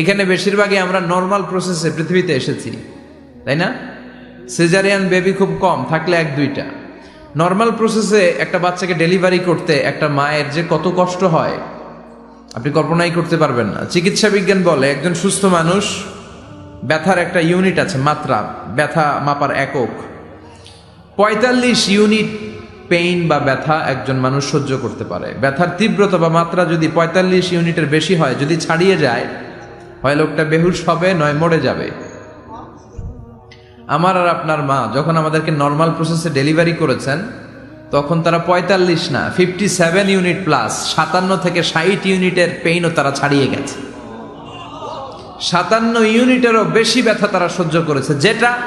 এখানে বেশিরভাগই আমরা নর্মাল প্রসেসে পৃথিবীতে এসেছি, তাই না? সিজারিয়ান বেবি খুব কম, থাকলে এক দুইটা। নর্মাল প্রসেসে একটা বাচ্চাকে ডেলিভারি করতে একটা মায়ের যে কত কষ্ট হয়, আপনি কল্পনাই করতে পারবেন না। চিকিৎসা বিজ্ঞান বলে একজন সুস্থ মানুষ, ব্যথার একটা ইউনিট আছে, মাত্রা, ব্যথা মাপার একক। পঁয়তাল্লিশ ইউনিট পেইন বা ব্যথা একজন মানুষ সহ্য করতে পারে। ব্যথার তীব্রতা বা মাত্রা যদি পঁয়তাল্লিশ ইউনিটের বেশি হয়, যদি ছাড়িয়ে যায় হয় লোকটা বেহুশ হবে, নয় মরে যাবে। আমার আর আপনার মা যখন আমাদেরকে নর্মাল প্রসেসে ডেলিভারি করেছেন, তখন তারা পঁয়তাল্লিশ না ফিফটি সেভেন ইউনিট প্লাস সাতান্ন থেকে ষাট ইউনিটের পেইনও তারা ছাড়িয়ে গেছে। সাতান্ন ইউনিটেরও বেশি ব্যথা তারা সহ্য করেছে। যেটা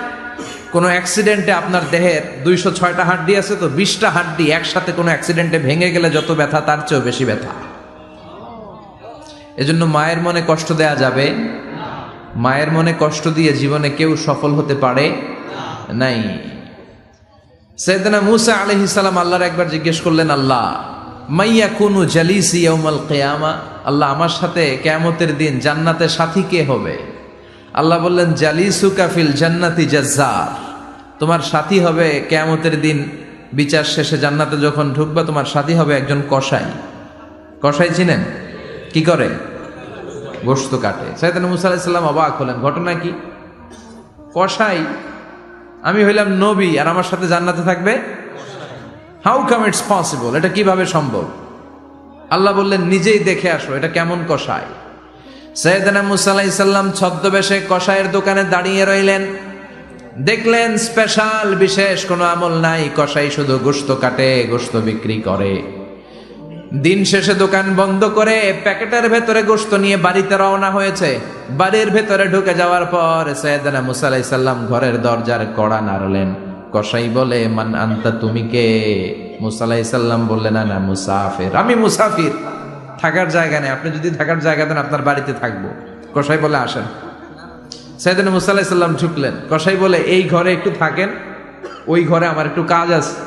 কোনো অ্যাক্সিডেন্টে আপনার দেহের দুইশো ছয়টা হাড্ডি আছে তো, বিশটা হাড্ডি একসাথে কোনো অ্যাক্সিডেন্টে ভেঙে গেলে যত ব্যথা, তার চেয়েও বেশি ব্যথা। এজন্য মায়ের মনে কষ্ট দেয়া যাবে। মায়ের মনে কষ্ট দিয়ে জীবনে কেউ সফল হতে পারে নাই। সৈয়দনা মুসা আলহি সালাম আল্লাহর একবার জিজ্ঞেস করলেন, আল্লাহ মাইয়া কুনু জালিসি ইয়াউমাল কিয়ামা? আল্লাহ, আমার সাথে কেয়ামতের দিন জান্নাতে সাথী কে হবে? আল্লাহ বললেন জালিসু কাফিল জান্নাতি জাজ্জার। তোমার সাথী হবে কেয়ামতের দিন বিচার শেষে জান্নাতে যখন ঢুকবা, তোমার সাথী হবে একজন কসাই। কসাই চিনেন কি করে? গোস্ত কাটে। সাইদান মুসা আলাইসাল্লাম অবাক হলেন। ঘটনা কি? কসাই, আমি হইলাম নবী, আর আমার সাথে জান্নাতে থাকবে? হাউ কাম ইটস পসিবল এটা কীভাবে সম্ভব? আল্লাহ বললেন, নিজেই দেখে আসো, এটা কেমন কষাই সৈয়দনা মুসা আলাইসাল্লাম ছদ্মবেশে কষায়ের দোকানে দাঁড়িয়ে রইলেন। দেখলেন স্পেশাল বিশেষ কোনো আমল নাই। কষাই শুধু গোস্ত কাটে গোস্ত বিক্রি করে। দিন শেষে দোকান বন্ধ করে প্যাকেটের ভেতরে গোস্ত নিয়ে বাড়িতে রওনা হয়েছে। বাড়ির ভেতরে ঢুকে যাওয়ার পর সৈয়দনা মুসা আলাইসাল্লাম ঘরের দরজার কড়া নাড়লেন। কসাই বলে, মান আন্তা, তুমি কে? মুসা আলাইসাল্লাম বললেন, না না, মুসাফির। আমি মুসাফির। থাকার জায়গা নেই। আপনি যদি থাকার জায়গা দেন, আপনার বাড়িতে থাকব। কসাই বলে, আসেন। সৈয়দনা মুসা আলাইসাল্লাম ঢুকলেন। কসাই বলে, এই ঘরে একটু থাকেন। ওই ঘরে আমার একটু কাজ আছে।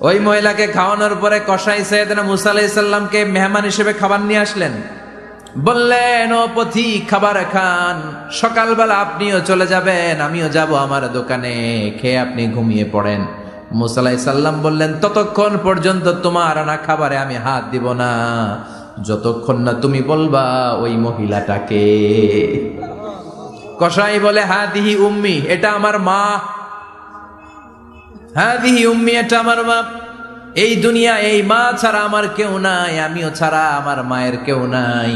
ওই মহিলাকে খাওয়ানোর পরে কসাই সৈয়দনা মুসা আলাইসাল্লামকে মেহমান হিসেবে খাবার নিয়ে আসলেন। বললেন, ও পথি, খাবার খান। সকালবেলা আপনিও চলে যাবেন, আমিও যাব আমার দোকানে। খেয়ে আপনি ঘুমিয়ে পড়েন। মুসা আলাইসাল্লাম বললেন, ততক্ষণ পর্যন্ত তোমার আনা খাবারে আমি হাত দিব না। যতক্ষণ না তুমি বলবা ওই মহিলাটাকে। কসাই বলে হা দিহি উম্মি, এটা আমার মা হাদিহি উম্মি, এটা আমার মা এই দুনিয়া, এই মা ছাড়া আমার কেউ নাই, আমিও ছাড়া আমার মায়ের কেউ নাই।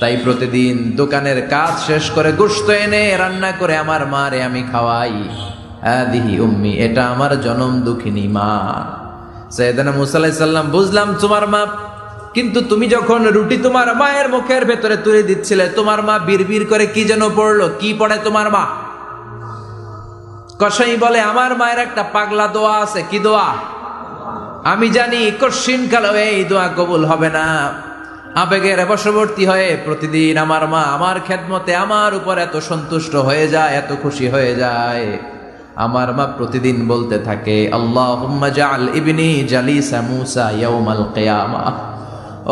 তাই প্রতিদিন দোকানের কাজ শেষ করে গোস্ত এনে, রান্না করে আমার মারে আমি খাওয়াই। হাদিহি উম্মি, এটা আমার জনম দুঃখিনী মা। সৈয়দানা মুসা আলাইহিস সাল্লাম বুঝলাম তোমার মা কিন্তু তুমি যখন রুটি তোমার মায়ের মুখের ভেতরে তুলে দিচ্ছিলে, তোমার মা বিড়বিড় করে কি যেন পড়ল, কি পড়ে তোমার মা? কসাই বলে, আমার মায়ের একটা পাগলা দোয়া আছে, কি দোয়া? আমি জানি কশিন কালো এই দোয়া কবুল হবে না। আবেগের বশবর্তী হয়ে প্রতিদিন আমার মা আমার খেদমতে আমার উপর এত সন্তুষ্ট হয়ে যায়, এত খুশি হয়ে যায়। আমার মা প্রতিদিন বলতে থাকে আল্লাহ জাল ইবনি জালিসা মুসা ইয়াউমাল কিয়ামা।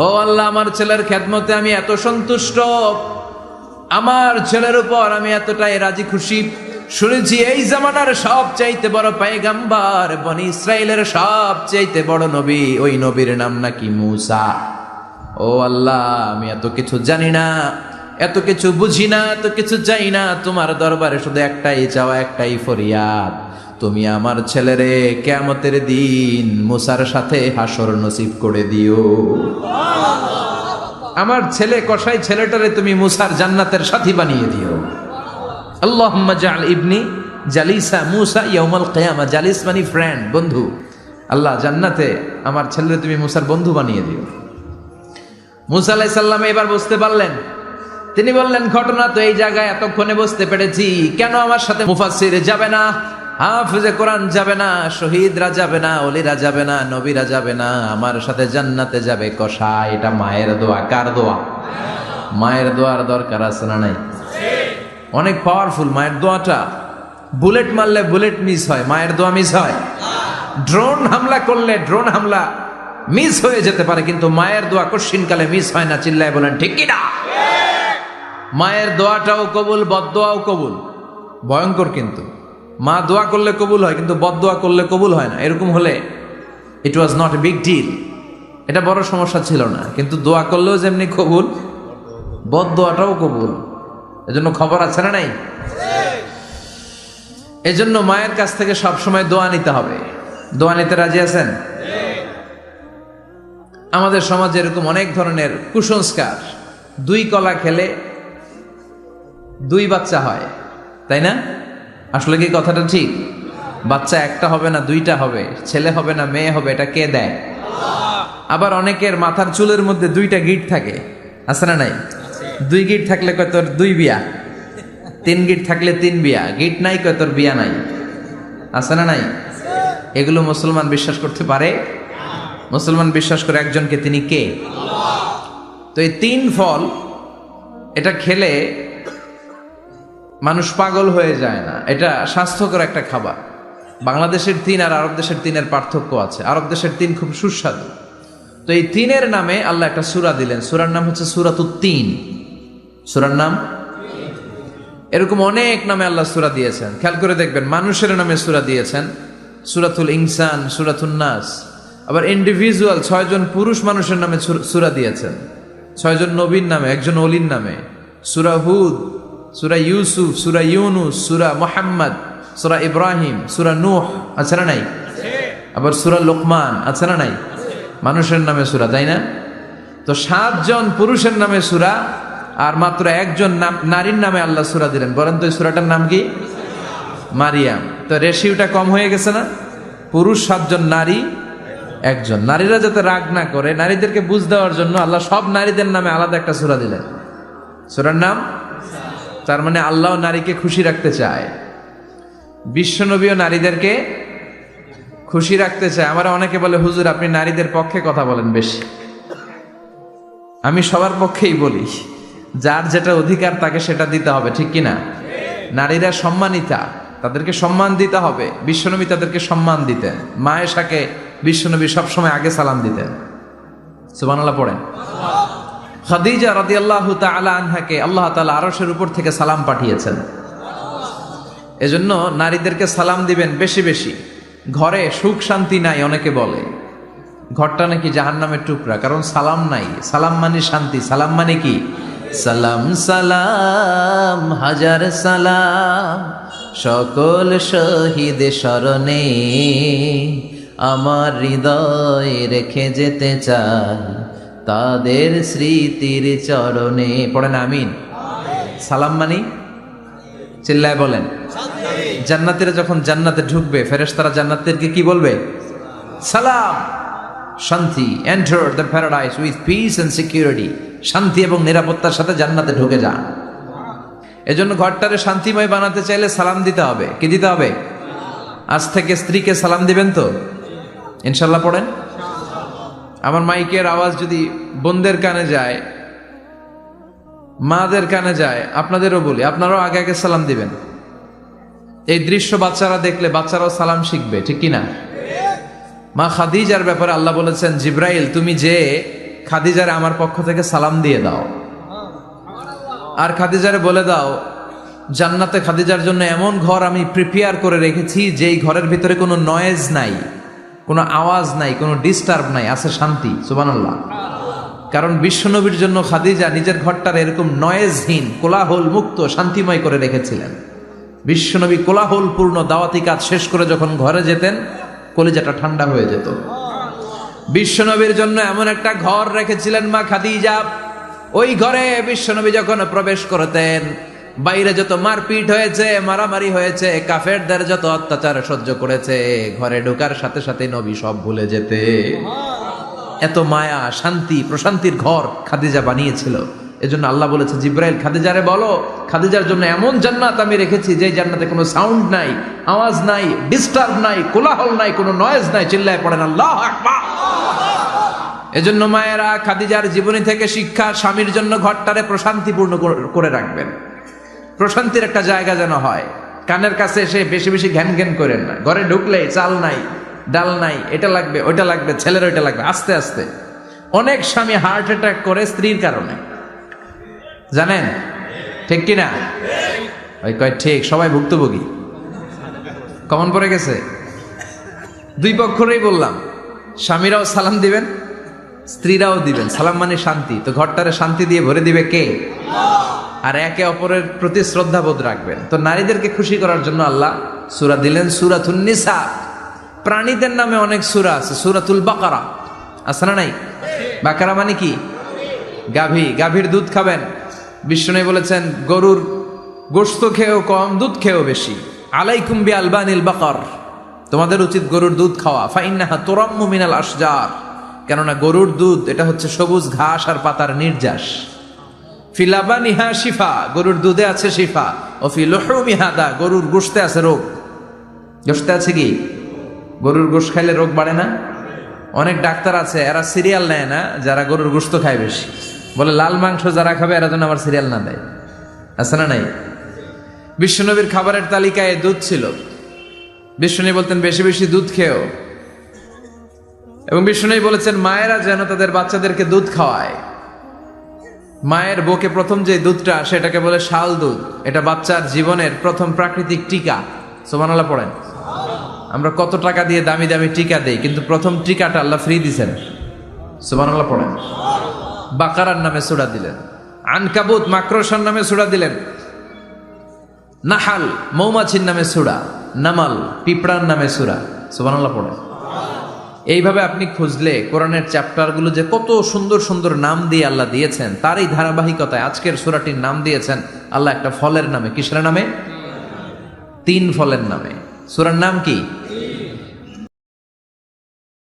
ও আল্লাহ, আমার ছেলের খেদমতে আমি এত সন্তুষ্ট। আমার ছেলের উপর আমি এতটাই রাজি খুশি। শুনেছি এই জামানার সব চাইতে বড় পায়গাম্বার বনি ইসরায়েলের সব চাইতে বড় নবী, ওই নবীর নাম নাকি মুসা। ও আল্লাহ, আমি এত কিছু জানি না, এত কিছু বুঝি না, এত কিছু চাই না, তোমার দরবারে শুধু একটাই চাওয়া, একটাই ফরিয়াদ। তুমি আমার ছেলেরে কেমতের দিন মুসার সাথে হাসর নসিব করে দিও। আমার ছেলে কষাই ছেলেটারে তুমি মুসার জান্নাতের সাথী বানিয়ে দিও। আল্লাহ জাল ইবনি জালিসা মুসা ইয়াউমাল কিয়ামা। জালিস মানে ফ্রেন্ড বন্ধু। আল্লাহ জান্নাতে আমার ছেলেরে তুমি মুসার বন্ধু বানিয়ে দিও। মুসা আলাইহিস সাল্লাম এবার বুঝতে পারলেন। তিনি বললেন, ঘটনা তো এই জায়গায় এতক্ষণে বুঝতে পেরেছি। কেন আমার সাথে মুফাসির যাবে না? হাফিজে কোরআন যাবে না, শহীদরা যাবে না অলিরা যাবে না, নবীরা যাবে না। আমার সাথে জান্নাতে যাবে কষা। এটা মায়ের দোয়া। কার দোয়া? মায়ের দোয়ার দরকার আছে না নাই? অনেক পাওয়ারফুল মায়ের দোয়াটা। বুলেট মারলে বুলেট মিস হয়, মায়ের দোয়া মিস হয়। ড্রোন হামলা করলে ড্রোন হামলা মিস হয়ে যেতে পারে, কিন্তু মায়ের দোয়া কশিনকালে মিস হয় না, চিল্লায় বলেন, ঠিক কি না? মায়ের দোয়াটাও কবুল বদদোয়াও কবুল। ভয়ঙ্কর কিন্তু। মা দোয়া করলে কবুল হয়, কিন্তু বদদোয়া করলে কবুল হয় না। এরকম হলে it was not a big deal এটা বড় সমস্যা ছিল না, কিন্তু দোয়া করলেও যেমনি কবুল বদদোয়াটাও কবুল। এজন্য খবর আছে না নাই? এজন্য মায়ের কাছ থেকে সব সময় দোয়া নিতে হবে। দোয়া নিতে রাজি আছেন? আমাদের সমাজে এরকম অনেক ধরনের কুসংস্কার। দুই কলা খেলে দুই বাচ্চা হয়, তাই না? আসলে কি কথাটা ঠিক? বাচ্চা একটা হবে না, দুইটা হবে। ছেলে হবে না, মেয়ে হবে, এটা কে দেয়? আবার অনেকের মাথার চুলের মধ্যে দুইটা গিট থাকে। আছে না নাই? দুই গিট থাকলে কয় তোর দুই বিয়া? তিন গিট থাকলে তিন বিয়া। গিট নাই কয় তোর বিয়া নাই? আছে না নাই? এগুলো মুসলমান বিশ্বাস করতে পারে? মুসলমান বিশ্বাস করে একজনকে তিনি কে? তো এই তিন ফল, এটা খেলে মানুষ পাগল হয়ে যায় না। এটা স্বাস্থ্যকর একটা খাবার। বাংলাদেশের তিন আর আরব দেশের তিনের পার্থক্য আছে। আরব দেশের তিন খুব সুস্বাদু। তো এই তিনের নামে আল্লাহ একটা সুরা দিলেন। সুরার নাম হচ্ছে সুরাতুত তিন। সুরার নাম? এরকম অনেক নামে আল্লাহ সুরা দিয়েছেন। খেয়াল করে দেখবেন, মানুষের নামে সুরা দিয়েছেন। সুরাতুল ইনসান সুরাতুল নাস। আবার ইন্ডিভিজুয়াল ছয়জন পুরুষ মানুষের নামে সুরা দিয়েছেন। ছয়জন নবীর নামে, একজন অলির নামে। সুরা হুদ, সুরা ইউসুফ, সুরা ইউনুস, সুরা মোহাম্মদ, সুরা ইব্রাহিম, সুরা নূহ, আছে না নাই? আবার সুরা লোকমান, আছে না নাই? মানুষের নামে সুরা, তাই না? তো সাতজন পুরুষের নামে সুরা আর মাত্র একজন নাম, নারীর নামে আল্লাহ সুরা দিলেন। বলেন তো সুরাটার নাম কি? মারিয়াম। তো রেশিওটা কম হয়ে গেছে না? পুরুষ সাতজন, নারী একজন। নারীরা যাতে রাগ না করে, নারীদেরকে বুঝ দেওয়ার জন্য আল্লাহ সব নারীদের নামে আলাদা একটা সুরা দিলেন। সুরার নাম? তার মানে আল্লাহ নারীকে খুশি রাখতে চায়। বিশ্বনবীও নারীদেরকে খুশি রাখতে চায়। আমার অনেকে বলে, হুজুর, আপনি নারীদের পক্ষে কথা বলেন বেশি। আমি সবার পক্ষেই বলি। যার যেটা অধিকার তাকে সেটা দিতে হবে, ঠিক কি না নারীরা সম্মানিতা, তাদেরকে সম্মান দিতে হবে। বিশ্বনবী তাদেরকে সম্মান দিতেন। মায়েশাকে বিশ্বনবী সবসময় আগে সালাম দিতেন। সুবানাল্লাহ পড়েন। খাদিজা রাদি আল্লাহ তালা আনহাকে আল্লাহ তালা আরসের উপর থেকে সালাম পাঠিয়েছেন। এজন্য নারীদেরকে সালাম দিবেন বেশি বেশি। ঘরে সুখ শান্তি নাই অনেকে বলে। ঘরটা নাকি জাহান্নামের টুকরা, কারণ সালাম নাই। সালাম মানে শান্তি, সালাম মানে কি? সালাম সালাম, হাজার সালাম। সকল শহীদ স্মরণে আমার হৃদয় রেখে যেতে চাই তাদের স্মৃতির চরণে। পড়েন আমিন। সালাম মানি? চিল্লায় বলেন। জান্নাতিরা যখন জান্নাতে ঢুকবে, ফেরেশতারা জান্নাতেরকে কি বলবে? সালাম। শান্তি। Enter the paradise with peace and security শান্তি এবং নিরাপত্তার সাথে জান্নাতে ঢুকে যান। এজন্য ঘরটারে শান্তিময় বানাতে চাইলে সালাম দিতে হবে। কি দিতে হবে? আজ থেকে স্ত্রীকে সালাম দিবেন তো? ইনশাল্লাহ পড়েন? আমার মাইকের আওয়াজ যদি বোনদের কানে যায়, মাদের কানে যায়, আপনাদেরও বলি, আপনারাও আগে আগে সালাম দিবেন। এই দৃশ্য বাচ্চারা দেখলে বাচ্চারাও সালাম শিখবে, ঠিক কিনা? মা খাদিজার ব্যাপারে আল্লাহ বলেছেন, জিব্রাইল, তুমি যে খাদিজার আমার পক্ষ থেকে সালাম দিয়ে দাও। আর খাদিজারে বলে দাও, জান্নাতে খাদিজার জন্য এমন ঘর আমি প্রিপেয়ার করে রেখেছি, যেই ঘরের ভিতরে কোনো নয়েজ নাই, কোনো আওয়াজ নাই, কোনো ডিস্টার্ব নাই, আছে শান্তি সুবানাল্লাহ কারণ বিশ্বনবীর জন্য খাদিজা নিজের ঘরটার এরকম নয়েজহীন কোলাহল মুক্ত শান্তিময় করে রেখেছিলেন। বিশ্বনবী কোলাহলপূর্ণ, দাওয়াতি কাজ শেষ করে যখন ঘরে যেতেন, কলিজাটা ঠান্ডা হয়ে যেত। বিশ্বনবীর জন্য এমন একটা ঘর রেখেছিলেন মা খাদিজা। ওই ঘরে বিশ্বনবী যখন প্রবেশ করতেন, বাইরে যত মারপিট হয়েছে, মারামারি হয়েছে, কাফেরদের যত অত্যাচার সহ্য করেছে, ঘরে ঢোকার সাথে সাথে নবী সব ভুলে যেতে। এত মায়া, শান্তি, প্রশান্তির ঘর খাদিজা বানিয়েছিল। এজন্য আল্লাহ বলেছে, জিব্রাইল খাদিজারে বলো, খাদিজার জন্য এমন জান্নাত আমি রেখেছি যে জান্নাতে কোনো সাউন্ড নাই, আওয়াজ নাই ডিস্টার্ব নাই, কোলাহল নাই, কোনো নয়েজ নাই, চিল্লায় পড়েন, আল্লাহ এজন্য মায়েরা খাদিজার জীবনী থেকে শিক্ষা স্বামীর জন্য ঘরটারে প্রশান্তিপূর্ণ করে রাখবেন। প্রশান্তির একটা জায়গা যেন হয়। কানের কাছে এসে বেশি বেশি ঘ্যান ঘ্যান করেন না। ঘরে ঢুকলে চাল নাই, ডাল নাই, এটা লাগবে, ওইটা লাগবে, ছেলের ওইটা লাগবে, আস্তে আস্তে। অনেক স্বামী হার্ট অ্যাটাক করে স্ত্রীর কারণে। জানেন? ঠিক কিনা? ওই কয়, ঠিক, সবাই ভুক্তভোগী। কমন পড়ে গেছে? দুই পক্ষরেই বললাম, স্বামীরাও সালাম দিবেন, স্ত্রীরাও দিবেন। সালাম মানে শান্তি। তো ঘরটারে শান্তি দিয়ে ভরে দিবে কে? আর একে অপরের প্রতি শ্রদ্ধাবোধ রাখবেন। তো নারীদেরকে খুশি করার জন্য আল্লাহ সুরা দিলেন সুরাতুন নিসা প্রাণীদের নামে অনেক সুরা আছে সুরাতুল বাকারা আছে না নাই? বাকারা মানে কি? গাভী। গাভীর দুধ খাবেন বিষ্ণু বলেছেন, গরুর গোস্ত খেয়েও কম, দুধ খেয়েও বেশি। আলাইকুম বি আলবানিল বাকর। তোমাদের উচিত গরুর দুধ খাওয়া। ফাইন্নাহা তোরাম্মু মিনাল আসজার কেননা গরুর দুধ, এটা হচ্ছে সবুজ ঘাস আর পাতার নির্যাস। ফিলাবানিহা শিফা, গরুর দুধে আছে শিফা। ও ফি লহমিহাদা গরুর গোশতে আছে রোগ। গোশতে আছে কি? গরুর গোশ খাইলে রোগ বাড়ে না? অনেক ডাক্তার আছে, এরা সিরিয়াল নেয় না, যারা গরুর গোশত খায় বেশি। বলে, লাল মাংস যারা খাবে, এরা যেন আমার সিরিয়াল না দেয়। আছে না নাই? বিশ্বনবীর খাবারের তালিকায় দুধ ছিল। বিশ্বনবী বলতেন, বেশি বেশি দুধ খেয়েও এবং বিশ্বনবী বলেছেন, মায়েরা যেন তাদের বাচ্চাদেরকে দুধ খাওয়ায়। মায়ের বুকে প্রথম যে দুধটা, সেটাকে বলে শাল দুধ। এটা বাচ্চার জীবনের প্রথম প্রাকৃতিক টিকা। সোমানাল্লাহ পড়েন। আমরা কত টাকা দিয়ে দামি দামি টিকা দেই, কিন্তু প্রথম টিকাটা আল্লাহ ফ্রি দিছেন। সোমানাল্লাহ পড়েন। বাকারার নামে সুরা দিলেন। আনকাবুত, মাকড়সার নামে সুরা দিলেন। নাহাল, মৌমাছির নামে সুরা। নামাল, পিঁপড়ার নামে সুরা। সোমানাল্লাহ পড়েন। এইভাবে আপনি খুঁজলে কোরআনের চ্যাপ্টারগুলো যে কত সুন্দর সুন্দর নাম দিয়ে আল্লাহ দিয়েছেন, তারই ধারাবাহিকতায় আজকের সুরাটির নাম দিয়েছেন, আল্লাহ একটা ফলের নামে, কিসের নামে? তিন ফলের নামে। সুরার নাম কি?